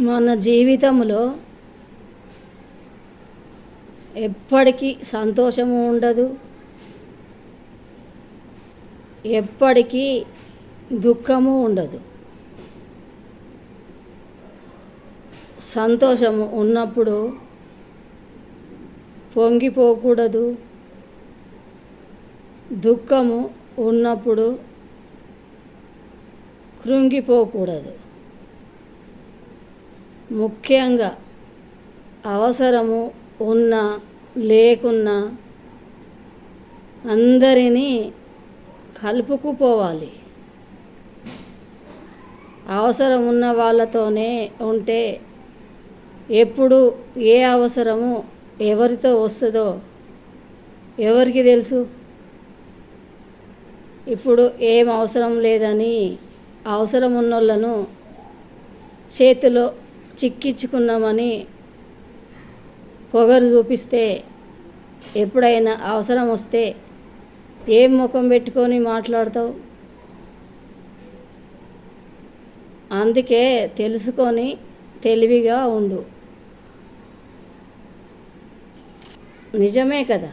మన జీవితంలో ఎప్పటికీ సంతోషము ఉండదు. ఎప్పటికీ దుఃఖము ఉండదు. సంతోషము ఉన్నప్పుడు పొంగిపోకూడదు. దుఃఖము ఉన్నప్పుడు కృంగిపోకూడదు. ముఖ్యంగా అవసరము ఉన్నా లేకున్నా అందరినీ కలుపుకుపోవాలి. అవసరం ఉన్న వాళ్ళతోనే ఉంటే ఎప్పుడు ఏ అవసరము ఎవరితో వస్తుందో ఎవరికి తెలుసు? ఇప్పుడు ఏం అవసరం లేదని అవసరం ఉన్నోళ్ళను చేతిలో చిక్కించుకున్నామని పొగరు చూపిస్తే ఎప్పుడైనా అవసరం వస్తే ఏం ముఖం పెట్టుకొని మాట్లాడతావు? అందుకే తెలుసుకొని తెలివిగా ఉండు. నిజమే కదా?